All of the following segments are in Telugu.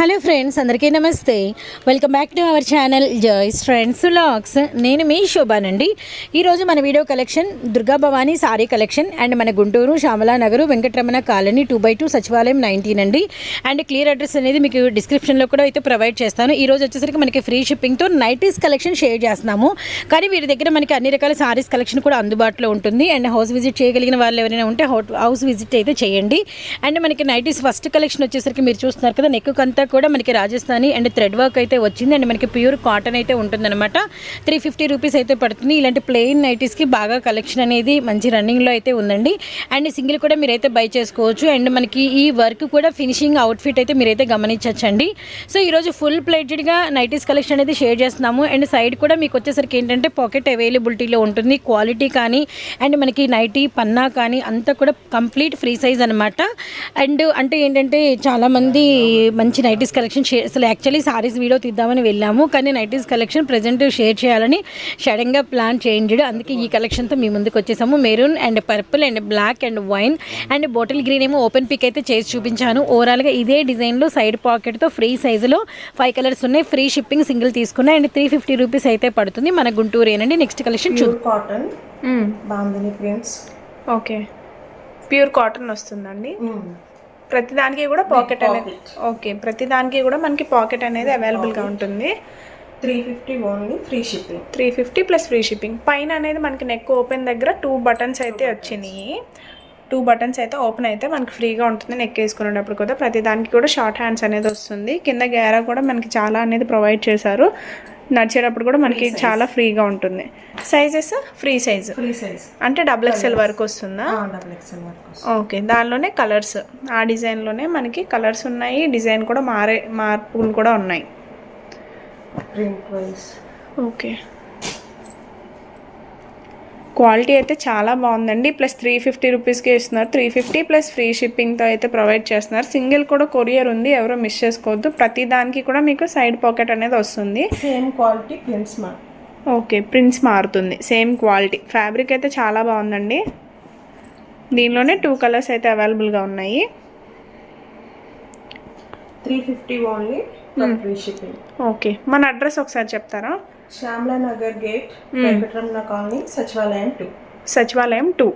హలో ఫ్రెండ్స్ అందరికీ నమస్తే. Welcome back to our channel joys friends locks నేను మీ శోభానండి ఈరోజు మన video collection Durga Bhavani sari collection and మన Guntur Shyamala Nagar Venkataramana colony two by two సచివాలయం నైన్టీన్ అండి. అండ్ క్లియర్ అడ్రస్ అనేది మీకు డిస్క్రిప్షన్లో కూడా అయితే ప్రొవైడ్ చేస్తాను. ఈరోజు వచ్చేసరికి మనకి ఫ్రీ షిప్పింగ్తో నైటీస్ కలెక్షన్ షేర్ చేస్తున్నాము. కానీ వీరి దగ్గర మనకి అన్ని రకాల సారీస్ కలెక్షన్ కూడా అందుబాటులో ఉంటుంది. అండ్ హౌస్ విజిట్ చేయగలిగిన వాళ్ళు ఎవరైనా ఉంటే హౌస్ విజిట్ అయితే చేయండి. అండ్ మనకి నైటీస్ ఫస్ట్ కలెక్షన్ వచ్చేసరికి మీరు చూస్తున్నారు కదా నెక్ అంతా కూడా మనకి రాజస్థానీ అండ్ థ్రెడ్ వర్క్ అయితే వచ్చింది. అండ్ మనకి ప్యూర్ కాటన్ అయితే ఉంటుందన్నమాట. త్రీ ఫిఫ్టీ రూపీస్ అయితే పడుతుంది. ఇలాంటి ప్లెయిన్ నైటీస్కి బాగా కలెక్షన్ అనేది మంచి రన్నింగ్లో అయితే ఉందండి. అండ్ సింగిల్ కూడా మీరైతే బై చేసుకోవచ్చు. అండ్ మనకి ఈ వర్క్ కూడా ఫినిషింగ్ అవుట్ఫిట్ అయితే మీరైతే గమనించవచ్చండి సో ఈరోజు ఫుల్ ప్లేటెడ్గా నైటీస్ కలెక్షన్ అనేది షేర్ చేస్తున్నాము. అండ్ సైడ్ కూడా మీకు వచ్చేసరికి ఏంటంటే పాకెట్ అవైలబిలిటీలో ఉంటుంది. క్వాలిటీ కానీ అండ్ మనకి నైటీ పన్నా కానీ అంతా కూడా కంప్లీట్ ఫ్రీ సైజ్ అనమాట అండ్ అంటే ఏంటంటే చాలామంది మంచి నైట్ నైటీస్ కలెక్షన్ షేర్ అసలు యాక్చువల్లీ సారీస్ వీడియో తీద్దామని వెళ్ళాము కానీ నైటీస్ కలెక్షన్ ప్రజెంట్ షేర్ చేయాలని సడన్గా ప్లాన్ చేయండి అందుకే ఈ కలెక్షన్తో మీ ముందుకు వచ్చేసాము. Maroon and purple and black and wine and bottle green ఏమో ఓపెన్ పిక్ అయితే చేసి చూపించాను. ఓవరాల్గా ఇదే డిజైన్లో సైడ్ పాకెట్తో ఫ్రీ సైజులో ఫైవ్ కలర్స్ ఉన్నాయి. ఫ్రీ షిప్పింగ్ సింగిల్ తీసుకున్నా అండ్ త్రీ ఫిఫ్టీ రూపీస్ అయితే పడుతుంది. మన గుంటూరేనండి నెక్స్ట్ కలెక్షన్ చూ cotton bandhani prints okay pure cotton వస్తుందండి. ప్రతి దానికి కూడా పాకెట్ అనేది ఓకే ప్రతి దానికి కూడా మనకి పాకెట్ అనేది అవైలబుల్గా ఉంటుంది. Three fifty only free shipping. Three fifty plus free shipping. పైన అనేది మనకి నెక్ ఓపెన్ దగ్గర టూ బటన్స్ అయితే వచ్చినాయి. టూ బటన్స్ అయితే ఓపెన్ అయితే మనకి ఫ్రీగా ఉంటుంది నెక్ వేసుకునేటప్పుడు కూడా. ప్రతి దానికి కూడా షార్ట్ హ్యాండ్స్ అనేది వస్తుంది. కింద గేరా కూడా మనకి చాలా అనేది ప్రొవైడ్ చేశారు. నడిచేటప్పుడు కూడా మనకి చాలా ఫ్రీగా ఉంటుంది. Sizes free size free size అంటే డబుల్ ఎక్స్ఎల్ వరకు వస్తుందా? డబుల్ ఎక్స్ఎల్ వరకు ఓకే దానిలోనే కలర్స్ ఆ డిజైన్లోనే మనకి కలర్స్ ఉన్నాయి డిజైన్ కూడా మారే మార్పులు కూడా ఉన్నాయి. ప్రింట్ వైజ్ ఓకే క్వాలిటీ అయితే చాలా బాగుందండి. ప్లస్ త్రీ ఫిఫ్టీ రూపీస్కి ఇస్తున్నారు. త్రీ ఫిఫ్టీ ప్లస్ ఫ్రీ షిప్పింగ్తో అయితే ప్రొవైడ్ చేస్తున్నారు. సింగిల్ కూడా కొరియర్ ఉంది. ఎవరో మిస్ చేసుకోవద్దు. ప్రతి దానికి కూడా మీకు సైడ్ పాకెట్ అనేది వస్తుంది. సేమ్ క్వాలిటీ ప్రింట్స్ మా ఓకే ప్రింట్స్ మారుతుంది. Same quality. ఫ్యాబ్రిక్ అయితే చాలా బాగుందండి. దీనిలోనే టూ కలర్స్ అయితే అవైలబుల్గా ఉన్నాయి. Three fifty only free shipping. Okay మన అడ్రస్ ఒకసారి చెప్తారా? శ్యామలా నగర్ గేట్ వెంకటరమణ కాలనీ సచివాలయం టూ సచివాలయం టూ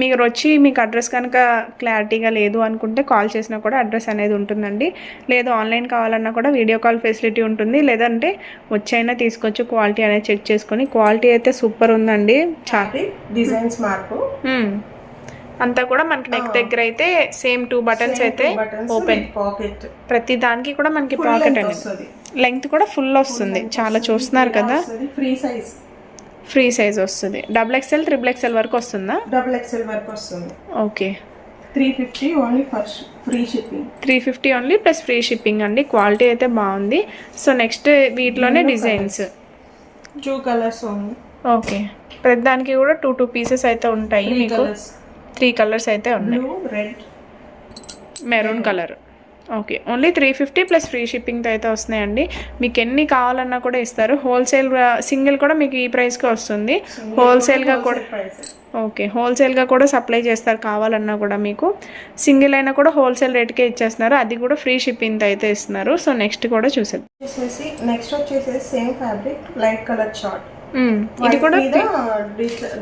మీరు వచ్చి మీకు అడ్రస్ కనుక క్లారిటీగా లేదు అనుకుంటే కాల్ చేసినా కూడా అడ్రస్ అనేది ఉంటుందండి. లేదు ఆన్లైన్ కావాలన్నా కూడా వీడియో కాల్ ఫెసిలిటీ ఉంటుంది. లేదంటే వచ్చైనా తీసుకొచ్చి క్వాలిటీ అనేది చెక్ చేసుకొని క్వాలిటీ అయితే సూపర్ ఉందండి. చా డిజైన్స్ మార్పు. అంతా కూడా మనకి నెక్ దగ్గర అయితే సేమ్ టూ బటన్స్ అయితే ఓపెన్ ప్రతి దానికి కూడా మనకి పాకెట్ అనేది. లెంగ్త్ కూడా ఫుల్ వస్తుంది. చాలా చూస్తున్నారు కదా. ఫ్రీ సైజ్ ఫ్రీ సైజ్ వస్తుంది. డబుల్ ఎక్స్ఎల్ త్రిబుల్ ఎక్స్ఎల్ వరకు వస్తుందా? డబుల్ ఎక్స్ఎల్ వరకు వస్తుంది. Okay three fifty only for free shipping three fifty only plus free shipping అండి. క్వాలిటీ అయితే బాగుంది. సో నెక్స్ట్ వీటిలోనే designs two colours only okay ప్రతి దానికి కూడా టూ టూ పీసెస్ అయితే ఉంటాయి మీకు. త్రీ కలర్స్ అయితే ఉన్నాయి. Red. Maroon colour. Okay only three fifty plus free షిప్పింగ్తో అయితే వస్తున్నాయండి. మీకు ఎన్ని కావాలన్నా కూడా ఇస్తారు. హోల్సేల్ సింగిల్ కూడా మీకు ఈ ప్రైస్కి వస్తుంది. హోల్సేల్గా కూడా ఓకే. హోల్సేల్గా కూడా సప్లై చేస్తారు కావాలన్నా కూడా మీకు. సింగిల్ అయినా కూడా హోల్సేల్ రేట్కే ఇచ్చేస్తున్నారు. అది కూడా ఫ్రీ షిప్పింగ్తో అయితే ఇస్తున్నారు. సో నెక్స్ట్ కూడా చూసేది వచ్చేసి నెక్స్ట్ వచ్చేసి same fabric light colour chart ఇది కూడా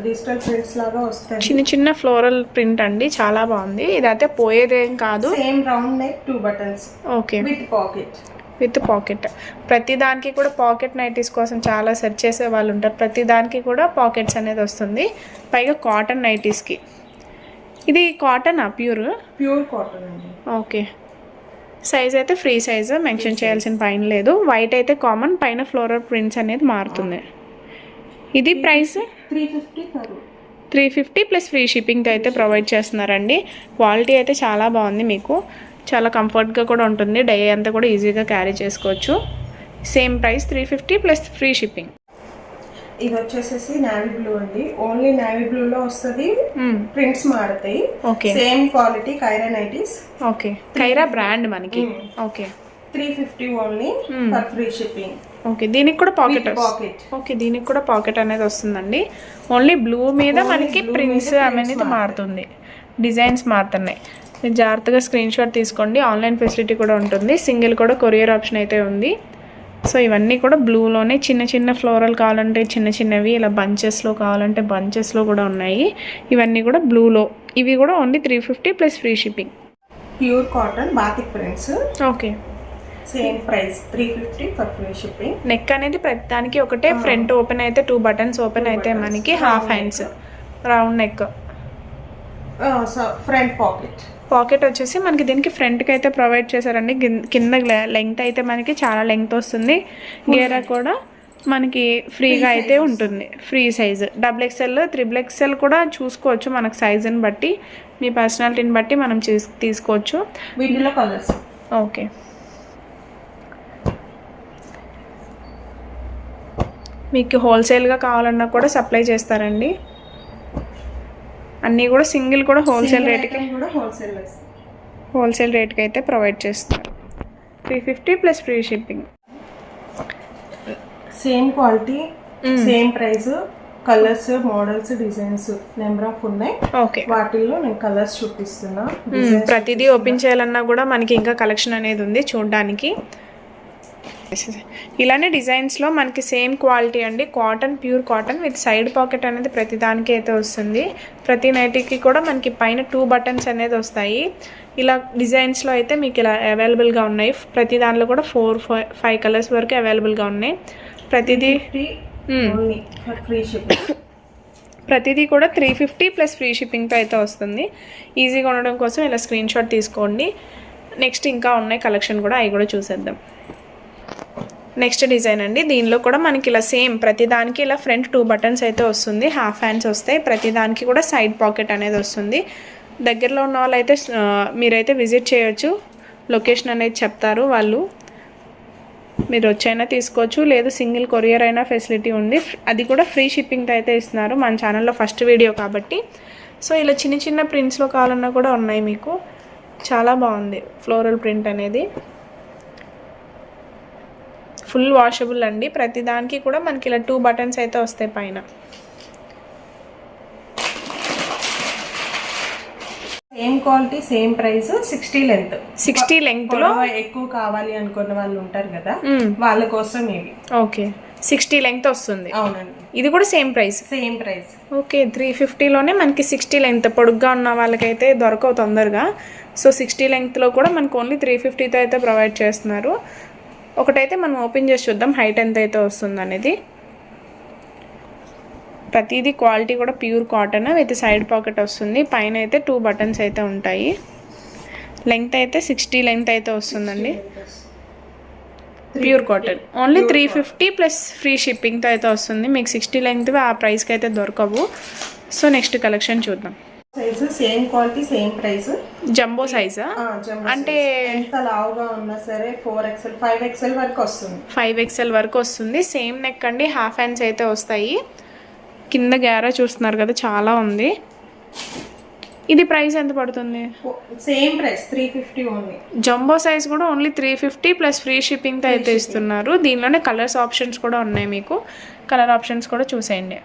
డిజిటల్ ప్రింట్స్ లాగా వస్తాయి. చిన్న చిన్న ఫ్లోరల్ ప్రింట్ అండి. చాలా బాగుంది. ఇదైతే పోయేదేం కాదు. Same round neck two buttons. Okay. With pocket. With pocket. ప్రతి దానికి కూడా పాకెట్ నైటీస్ కోసం చాలా సెర్చ్ చేసే వాళ్ళు ఉంటారు. ప్రతి దానికి కూడా పాకెట్స్ అనేది వస్తుంది. పైగా కాటన్ నైటీస్కి ఇది కాటనా pure? Pure cotton okay. Size అయితే ఫ్రీ సైజ్ మెన్షన్ చేయాల్సిన పైన లేదు. వైట్ అయితే కామన్ పైన ఫ్లోరల్ ప్రింట్స్ అనేది మారుతుంది. ఇది price? Three fifty three fifty plus free షిప్పింగ్తో అయితే ప్రొవైడ్ చేస్తున్నారండి. క్వాలిటీ అయితే చాలా బాగుంది మీకు. చాలా కంఫర్ట్గా కూడా ఉంటుంది. డై అంతా కూడా ఈజీగా క్యారీ చేసుకోవచ్చు. Same price three fifty plus free shipping. ఇది వచ్చేసేసి నావీ బ్లూ అండి. ఓన్లీ నావీ బ్లూ లో వస్తుంది ప్రింట్స్ మారుతాయి. Same quality Kaira nighties. Okay. Kaira brand మనకి. Okay. Three fifty only for free shipping. Okay. దీనికి కూడా పాకెట్ పాకెట్ ఓకే. దీనికి కూడా పాకెట్ అనేది వస్తుందండి. ఓన్లీ బ్లూ మీద మనకి ప్రింట్స్ అనేది మారుతుంది. డిజైన్స్ మారుతున్నాయి. మీరు జాగ్రత్తగా స్క్రీన్ షాట్ తీసుకోండి. ఆన్లైన్ ఫెసిలిటీ కూడా ఉంటుంది. సింగిల్ కూడా కొరియర్ ఆప్షన్ అయితే ఉంది. సో ఇవన్నీ కూడా బ్లూలోనే చిన్న చిన్న ఫ్లోరల్ కావాలంటే చిన్న చిన్నవి ఇలా బంచెస్లో కావాలంటే బంచెస్లో కూడా ఉన్నాయి. ఇవన్నీ కూడా బ్లూలో ఇవి కూడా only three fifty plus free shipping pure cotton batik prints okay same price three fifty for free shipping neck అనేది ప్రతిదానికి ఒకటే. ఫ్రంట్ ఓపెన్ అయితే టూ బటన్స్ ఓపెన్ అయితే మనకి half hands round neck front pocket pocket వచ్చేసి మనకి దీనికి ఫ్రంట్కి అయితే ప్రొవైడ్ చేశారండి. కింద లెంగ్త్ అయితే మనకి చాలా లెంగ్త్ వస్తుంది. గేరా కూడా మనకి ఫ్రీగా అయితే ఉంటుంది. Free size double XL triple XL కూడా చూసుకోవచ్చు మనకు సైజుని బట్టి. మీ పర్సనాలిటీని బట్టి మనం తీసుకోవచ్చు. వీటిలో కలర్స్ ఓకే. మీకు హోల్సేల్గా కావాలన్నా కూడా సప్లై చేస్తారండి. అన్నీ కూడా సింగిల్ కూడా హోల్సేల్ రేట్కి కూడా హోల్సేల్ హోల్సేల్ రేట్కి అయితే ప్రొవైడ్ చేస్తున్నారు three fifty plus free shipping same quality same price colours models designs number of ఉన్నాయి. ఓకే వాటిల్లో నేను కలర్స్ చూపిస్తున్నా ప్రతిదీ ఓపెన్ చేయాలన్నా కూడా మనకి ఇంకా కలెక్షన్ అనేది ఉంది చూడడానికి. ఇలానే డిజైన్స్లో మనకి సేమ్ క్వాలిటీ అండి. Cotton pure cotton with side pocket అనేది ప్రతి దానికి అయితే వస్తుంది. ప్రతి నైటీకి కూడా మనకి పైన టూ బటన్స్ అనేది వస్తాయి. ఇలా డిజైన్స్లో అయితే మీకు ఇలా అవైలబుల్గా ఉన్నాయి. ప్రతి దానిలో కూడా ఫోర్ ఫైవ్ కలర్స్ వరకు అవైలబుల్గా ఉన్నాయి. ప్రతిదీ ప్రతిదీ కూడా త్రీ ఫిఫ్టీ ప్లస్ ఫ్రీ షిప్పింగ్తో అయితే వస్తుంది. ఈజీగా ఉండడం కోసం ఇలా స్క్రీన్ షాట్ తీసుకోండి. నెక్స్ట్ ఇంకా ఉన్నాయి కలెక్షన్ కూడా అవి కూడా చూసేద్దాం. నెక్స్ట్ డిజైన్ అండి. దీనిలో కూడా మనకి ఇలా సేమ్ ప్రతి దానికి ఇలా ఫ్రంట్ టూ బటన్స్ అయితే వస్తుంది. హాఫ్ హ్యాండ్స్ వస్తాయి. ప్రతి దానికి కూడా సైడ్ పాకెట్ అనేది వస్తుంది. దగ్గరలో ఉన్న వాళ్ళైతే మీరైతే విజిట్ చేయొచ్చు. లొకేషన్ అనేది చెప్తారు వాళ్ళు. మీరు వచ్చైనా తీసుకోవచ్చు. లేదు సింగిల్ కొరియర్ అయినా ఫెసిలిటీ ఉంది. అది కూడా ఫ్రీ షిప్పింగ్తో అయితే ఇస్తున్నారు. మన ఛానల్లో ఫస్ట్ వీడియో కాబట్టి. సో ఇలా చిన్న చిన్న ప్రింట్స్లో కావాలన్నా కూడా ఉన్నాయి మీకు. చాలా బాగుంది. ఫ్లోరల్ ప్రింట్ అనేది. ఫుల్ వాషబుల్ అండి. ప్రతి దానికి కూడా మనకి ఇలా టూ బటన్స్ అయితే వస్తాయి పైన. Same quality same price sixty length sixty లెంగ్త్లో ఎక్కువ కావాలి అనుకున్న వాళ్ళు ఉంటారు కదా వాళ్ళ కోసం ఇవి. ఓకే సిక్స్టీ లెంగ్త్ వస్తుంది. అవునండి. ఇది కూడా same price same price okay three ఫిఫ్టీలోనే మనకి సిక్స్టీ లెంగ్త్ పొడుగ్గా ఉన్న వాళ్ళకైతే దొరకవు తొందరగా. సో సిక్స్టీ లెంగ్త్లో కూడా మనకు ఓన్లీ త్రీ ఫిఫ్టీతో అయితే ప్రొవైడ్ చేస్తున్నారు. ఒకటైతే మనం ఓపెన్ చేసి చూద్దాం హైట్ ఎంత అయితే వస్తుంది అనేది. ప్రతిదీ క్వాలిటీ కూడా pure cotton with side pocket వస్తుంది. పైన అయితే టూ బటన్స్ అయితే ఉంటాయి. లెంగ్త్ అయితే సిక్స్టీ లెంగ్త్ అయితే వస్తుందండి. Pure cotton. Only three fifty plus free షిప్పింగ్తో అయితే వస్తుంది. మీకు సిక్స్టీ లెంగ్త్ ఆ ప్రైస్కి అయితే దొరకవు. సో నెక్స్ట్ కలెక్షన్ చూద్దాం. Size same quality same price jumbo సైజా అంటే ఎంత లావుగా ఉన్నా సరే ఫోర్ ఎక్స్ఎల్ ఫైవ్ ఎక్స్ఎల్ వరకు వస్తుంది. ఫైవ్ ఎక్స్ఎల్ వరకు వస్తుంది. సేమ్ నెక్ అండి హాఫ్ హ్యాండ్స్ అయితే వస్తాయి. కింద గ్యారా చూస్తున్నారు కదా చాలా ఉంది. ఇది ప్రైస్ ఎంత పడుతుంది? Same price three fifty only jumbo size కూడా only three fifty plus free షిప్పింగ్తో అయితే ఇస్తున్నారు. దీనిలోనే కలర్స్ ఆప్షన్స్ కూడా ఉన్నాయి మీకు. కలర్ ఆప్షన్స్ కూడా చూసేయండి.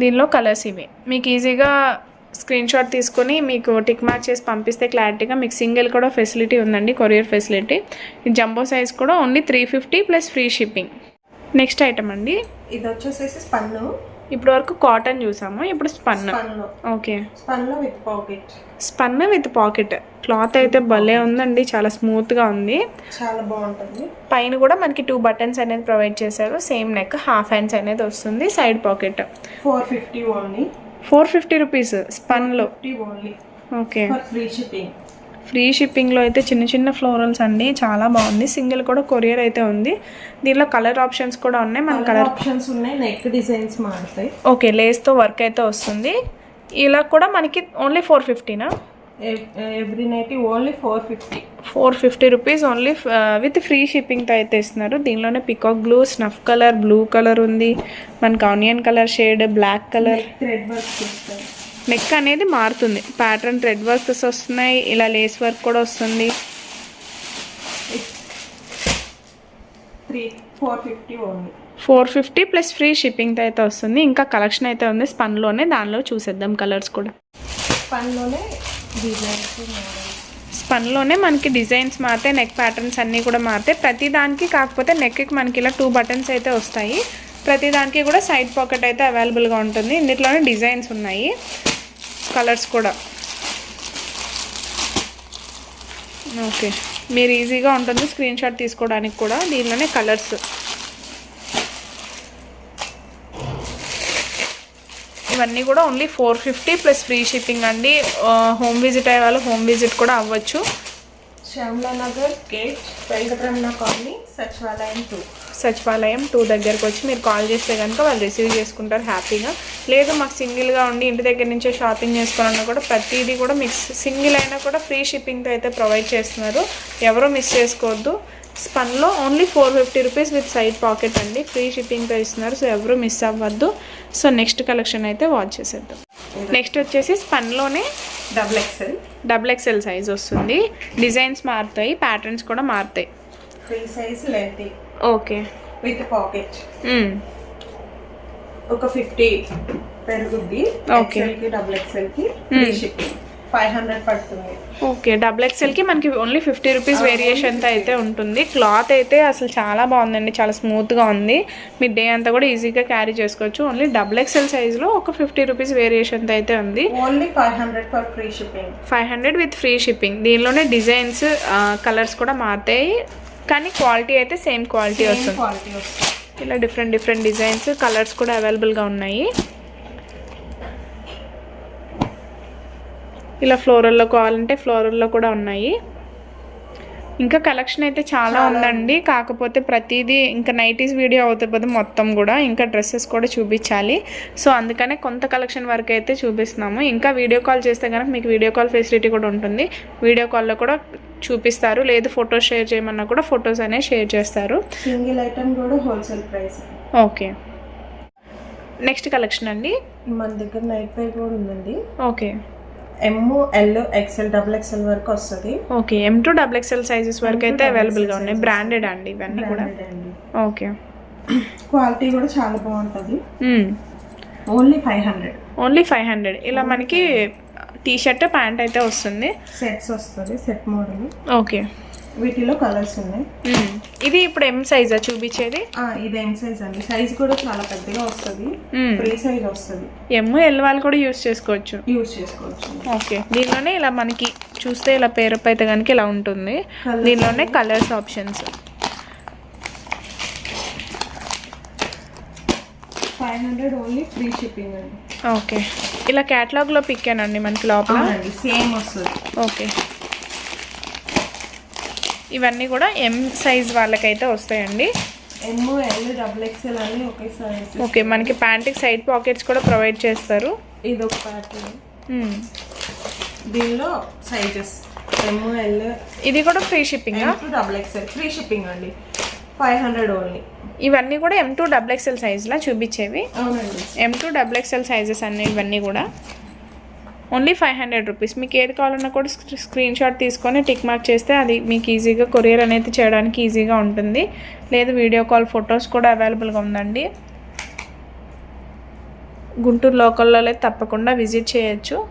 దీనిలో కలర్స్ ఇవి. మీకు ఈజీగా స్క్రీన్ షాట్ తీసుకొని మీకు టిక్ మ్యాచ్ చేసి పంపిస్తే క్లారిటీగా మీకు సింగిల్ కూడా ఫెసిలిటీ ఉందండి కొరియర్ ఫెసిలిటీ. జంబో సైజ్ కూడా only three fifty plus free shipping. Next item అండి. ఇది వచ్చేసేసి స్పన్ను ఇప్పటి వరకు కాటన్ చూసాము ఇప్పుడు spun. Okay. స్పన్లో with pocket. Spun with pocket. Cloth అయితే భలే ఉందండి చాలా స్మూత్గా ఉంది. చాలా బాగుంటుంది. పైన కూడా మనకి టూ బటన్స్ అనేది ప్రొవైడ్ చేశారు. సేమ్ నెక్ హాఫ్ హ్యాండ్స్ అనేది వస్తుంది side pocket four fifty only four fifty rupees fifty only okay. Free shipping free షిప్పింగ్లో అయితే చిన్న చిన్న ఫ్లోరల్స్ అండి. చాలా బాగుంది. సింగిల్ కూడా కొరియర్ అయితే ఉంది. దీనిలో కలర్ ఆప్షన్స్ కూడా ఉన్నాయి. మన కలర్ ఆప్షన్స్ ఉన్నాయి. నెక్ డిజైన్స్ మారుతాయి. ఓకే లేస్తో వర్క్ అయితే వస్తుంది. ఇలా కూడా మనకి only four ఫిఫ్టీనా every night only four fifty. Four fifty rupees only with free షిప్పింగ్తో అయితే ఇస్తున్నారు. దీనిలోనే peacock blue snuff colour blue colour ఉంది. మనకి onion colour shade black colour. Thread work neck అనేది మారుతుంది. ప్యాటర్న్ థ్రెడ్ వర్క్స్ వస్తున్నాయి. ఇలా లేస్ వర్క్ కూడా వస్తుంది. Three four fifty only four fifty plus free షిప్పింగ్తో అయితే వస్తుంది. ఇంకా కలెక్షన్ అయితే ఉంది. స్పన్లోనే దానిలో చూసేద్దాం కలర్స్ కూడా. పనిలోనే డిజైన్స్ మోడల్స్ స్పన్లోనే మనకి డిజైన్స్ మారితే నెక్ ప్యాటర్న్స్ అన్నీ కూడా మారుతాయి ప్రతి దానికి కాకపోతే నెక్కి మనకి ఇలా టూ బటన్స్ అయితే వస్తాయి. ప్రతి దానికి కూడా సైడ్ పాకెట్ అయితే అవైలబుల్గా ఉంటుంది. ఇందులోనే డిజైన్స్ ఉన్నాయి. కలర్స్ కూడా. ఓకే. మీరు ఈజీగా ఉంటుంది స్క్రీన్ షాట్ తీసుకోవడానికి కూడా దీనిలోనే కలర్స్. ఇవన్నీ కూడా only four fifty plus free shipping అండి. హోమ్ విజిట్ అయ్యే వాళ్ళు హోమ్ విజిట్ కూడా అవ్వచ్చు. శ్యామ్లా నగర్ గేట్ వెంకటరమణ కాలనీ సచివాలయం టూ సచివాలయం టూ దగ్గరకు వచ్చి మీరు కాల్ చేస్తే కనుక వాళ్ళు రిసీవ్ చేసుకుంటారు హ్యాపీగా. లేదు మాకు సింగిల్గా ఉండి ఇంటి దగ్గర నుంచే షాపింగ్ చేసుకోవాలన్నా కూడా ప్రతిదీ కూడా మీకు సింగిల్ అయినా కూడా ఫ్రీ షిప్పింగ్తో అయితే ప్రొవైడ్ చేస్తున్నారు. ఎవరూ మిస్ చేసుకోవద్దు. స్పన్లో only four fifty rupees with side pocket అండి. ఫ్రీ షిప్పింగ్తో ఇస్తున్నారు సో ఎవరు మిస్ అవ్వద్దు. సో నెక్స్ట్ కలెక్షన్ అయితే వాచ్ చేసేద్దాం. నెక్స్ట్ వచ్చేసి స్పన్లోనే double XL double XL size వస్తుంది. డిజైన్స్ మారుతాయి ప్యాటర్న్స్ కూడా మారుతాయి. Free size lengthy okay with pocket ఒక ఫిఫ్టీ పెరుగుద్ది. Okay. ఎక్సెల్కి డబుల్ ఎక్సెల్కి షిప్పింగ్ ఫైవ్ హండ్రెడ్ పడుతుంది. ఓకే డబుల్ ఎక్స్ఎల్కి మనకి ఓన్లీ ఫిఫ్టీ రూపీస్ వేరియేషన్తో అయితే ఉంటుంది. క్లాత్ అయితే అసలు చాలా బాగుందండి చాలా స్మూత్గా ఉంది. మీ డే అంతా కూడా ఈజీగా క్యారీ చేసుకోవచ్చు. ఓన్లీ డబుల్ ఎక్స్ఎల్ సైజ్లో ఒక ఫిఫ్టీ రూపీస్ వేరియేషన్తో అయితే ఉంది. Only five hundred for free shipping five hundred with free shipping దీనిలోనే డిజైన్స్ కలర్స్ కూడా మారుతాయి. కానీ క్వాలిటీ అయితే సేమ్ క్వాలిటీ వస్తుంది. ఇలా డిఫరెంట్ డిఫరెంట్ డిజైన్స్ కలర్స్ కూడా అవైలబుల్గా ఉన్నాయి. ఇలా ఫ్లోరల్లో కావాలంటే ఫ్లోరల్లో కూడా ఉన్నాయి. ఇంకా కలెక్షన్ అయితే చాలా ఉందండి. కాకపోతే ప్రతిదీ ఇంకా నైటీస్ వీడియో అవుతుంది మొత్తం కూడా. ఇంకా డ్రెస్సెస్ కూడా చూపించాలి. సో అందుకనే కొంత కలెక్షన్ వరకు అయితే చూపిస్తున్నాము. ఇంకా వీడియో కాల్ చేస్తే కనుక మీకు వీడియో కాల్ ఫెసిలిటీ కూడా ఉంటుంది. వీడియో కాల్లో కూడా చూపిస్తారు. లేదు ఫొటోస్ షేర్ చేయమన్నా కూడా ఫొటోస్ అనేవి షేర్ చేస్తారు. సింగిల్ ఐటమ్ కూడా wholesale price. Okay. Next collection అండి. మన దగ్గర నైట్ వేర్ కూడా ఉందండి. Okay. M L XL double XL వరకు వస్తుంది. Okay M to double XL sizes వరకు అయితే అవైలబుల్గా ఉన్నాయి. బ్రాండెడ్ అండి ఇవన్నీ కూడా. ఓకే క్వాలిటీ కూడా చాలా బాగుంటుంది. Only five hundred only five hundred ఇలా మనకి టీ షర్ట్ ప్యాంట్ అయితే వస్తుంది. సెట్స్ వస్తుంది సెట్ మోడల్ ఓకే వీటిలో కలర్స్ ఉన్నాయి. ఇది ఇప్పుడు ఎం సైజా చూపించేది? ఇది ఎం సైజ్ అండి. సైజ్ కూడా చాలా పెద్దగా వస్తుంది. ఫ్రీ సైజ్ వస్తుంది. ఎమ్ ఎల్ వాళ్ళు కూడా యూస్ చేసుకోవచ్చు. యూజ్ చేసుకోవచ్చు. ఓకే దీనిలోనే ఇలా మనకి చూస్తే ఇలా పేరప్ అయితే కనుక ఇలా ఉంటుంది. దీనిలోనే colours options five hundred only free shipping అండి. ఓకే ఇలా క్యాటలాగ్లో పిక్కానండి మనకి లోపల. సేమ్ వస్తుంది. ఓకే ఇవన్నీ కూడా ఎం సైజ్ వాళ్ళకైతే వస్తాయండి. ఓకే మనకి ప్యాంట్కి సైడ్ పాకెట్స్ కూడా ప్రొవైడ్ చేస్తారు. ఇది ఒక ప్యాటర్న్ మ్మ్. దీనిలో సైజెస్ ఎమ్ ఎల్ ఇది కూడా free shipping double XL free shipping అండి. ఫైవ్ హండ్రెడ్ ఓన్లీ ఇవన్నీ కూడా ఎం టూ డబుల్ ఎక్స్ఎల్ సైజ్లా చూపించేవి. అవునండి. M to double XL sizes అన్ని ఇవన్నీ కూడా. Only five hundred rupees. మీకు ఏది కావాలన్నా కూడా స్క్రీ- స్క్రీన్ షాట్ తీసుకొని టిక్ మార్క్ చేస్తే అది మీకు ఈజీగా కొరియర్ అనేది చేయడానికి ఈజీగా ఉంటుంది. లేదు వీడియో కాల్ ఫొటోస్ కూడా అవైలబుల్గా ఉందండి. గుంటూరు లోకల్లో తప్పకుండా విజిట్ చేయొచ్చు.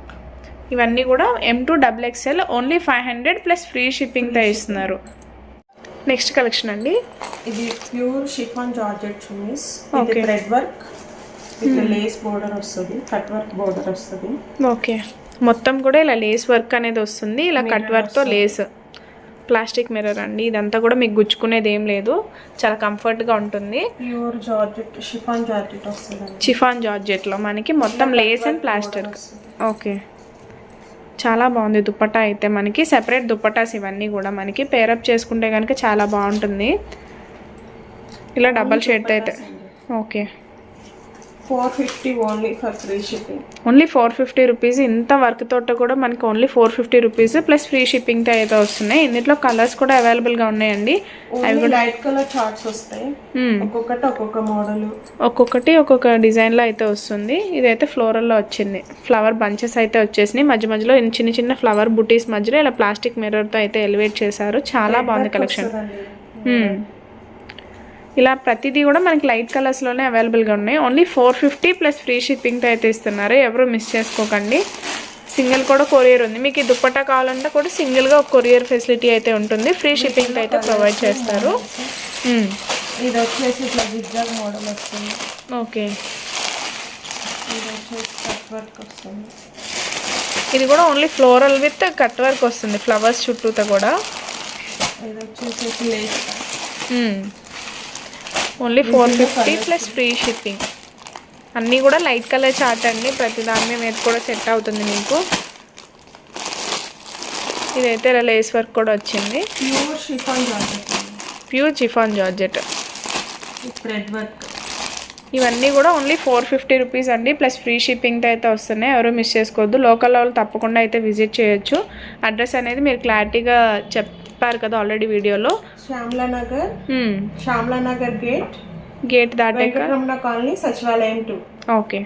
ఇవన్నీ కూడా M to double XL only five hundred plus free షిప్పింగ్తో ఇస్తున్నారు. నెక్స్ట్ కలెక్షన్ అండి. ఇది ప్యూర్ షిఫాన్ జార్జెట్ చున్నీస్. Okay. Thread work. Lace border వస్తుంది కట్ వర్క్ బోర్డర్ వస్తుంది. ఓకే. మొత్తం కూడా ఇలా లేస్ వర్క్ అనేది వస్తుంది ఇలా కట్ వర్క్తో లేస్. ప్లాస్టిక్ మిర్రర్ అండి ఇదంతా కూడా మీకు గుచ్చుకునేది ఏం లేదు చాలా కంఫర్ట్గా ఉంటుంది. ప్యూర్ జార్జెట్ షిఫాన్ జార్జెట్ వస్తుంది చిఫాన్ జార్జెట్లో మనకి మొత్తం లేస్ అండ్ ప్లాస్టర్. ఓకే. చాలా బాగుంది దుప్పటా అయితే మనకి సెపరేట్ దుప్పటాస్ ఇవన్నీ కూడా మనకి పేరప్ చేసుకుంటే కనుక చాలా బాగుంటుంది. ఇలా డబల్ షేడ్తో అయితే. Okay. Four fifty only for free shipping. Only four fifty rupees. ఇంత వర్క్ తోట కూడా మనకి only four fifty rupees. Plus free షిప్పింగ్తో అయితే వస్తున్నాయి. ఇందులో కలర్స్ కూడా అవైలబుల్గా ఉన్నాయండి. లైట్ కలర్ చార్ట్స్ వస్తాయి. ఒక్కొక్కటి ఒక్కొక్క మోడల్. ఒక్కొక్కటి ఒక్కొక్క డిజైన్లో అయితే వస్తుంది. ఇదైతే ఫ్లోరల్లో వచ్చింది. ఫ్లవర్ బంచెస్ అయితే వచ్చేసినాయి. మధ్య మధ్యలో చిన్న చిన్న ఫ్లవర్ బుటీస్ మధ్యలో ఇలా ప్లాస్టిక్ మిర్రర్తో అయితే ఎలివేట్ చేశారు. చాలా బాగుంది కలెక్షన్. ఇలా ప్రతిదీ కూడా మనకి లైట్ కలర్స్లోనే అవైలబుల్గా ఉన్నాయి. Only four fifty plus free షిప్పింగ్తో అయితే ఇస్తున్నారు. ఎవరు మిస్ చేసుకోకండి. సింగిల్ కూడా కొరియర్ ఉంది. మీకు ఈ దుప్పట్టా కావాలంటే కూడా సింగిల్గా ఒక కొరియర్ ఫెసిలిటీ అయితే ఉంటుంది. ఫ్రీ షిప్పింగ్ అయితే ప్రొవైడ్ చేస్తారు. మ్మ్. ఇది వచ్చేసి ఇట్లా జిగ్జాగ్ మోడల్ వస్తుంది. ఓకే. ఇది వచ్చేసి కట్ వర్క్ వస్తుంది. ఇది కూడా only floral with cut work వస్తుంది. ఫ్లవర్స్ చుట్టూతో కూడా. ఇది వచ్చేసి lace only four fifty plus free shipping. అన్నీ కూడా లైట్ కలర్ చార్ట్ అండి. ప్రతి దాని మీద కూడా సెట్ అవుతుంది మీకు. ఇదైతే ఇలా లేస్ వర్క్ కూడా వచ్చింది. Pure chiffon jacket pure chiffon georgette. Thread work. ఇవన్నీ కూడా ఓన్లీ ఫోర్ ఫిఫ్టీ రూపీస్ అండి. ప్లస్ ఫ్రీ షిప్పింగ్తో అయితే వస్తున్నాయి. ఎవరు మిస్ చేసుకోవద్దు. లోకల్ వాళ్ళు తప్పకుండా అయితే విజిట్ చేయొచ్చు. అడ్రస్ అనేది మీరు క్లారిటీగా చెప్పారు కదా ఆల్రెడీ వీడియోలో. శ్యామ్లా నగర్ శ్యామ్లా నగర్ గేట్. గేట్ దాటాక? వెంకటరమణ కాలనీ సచివాలయం టూ. ఓకే.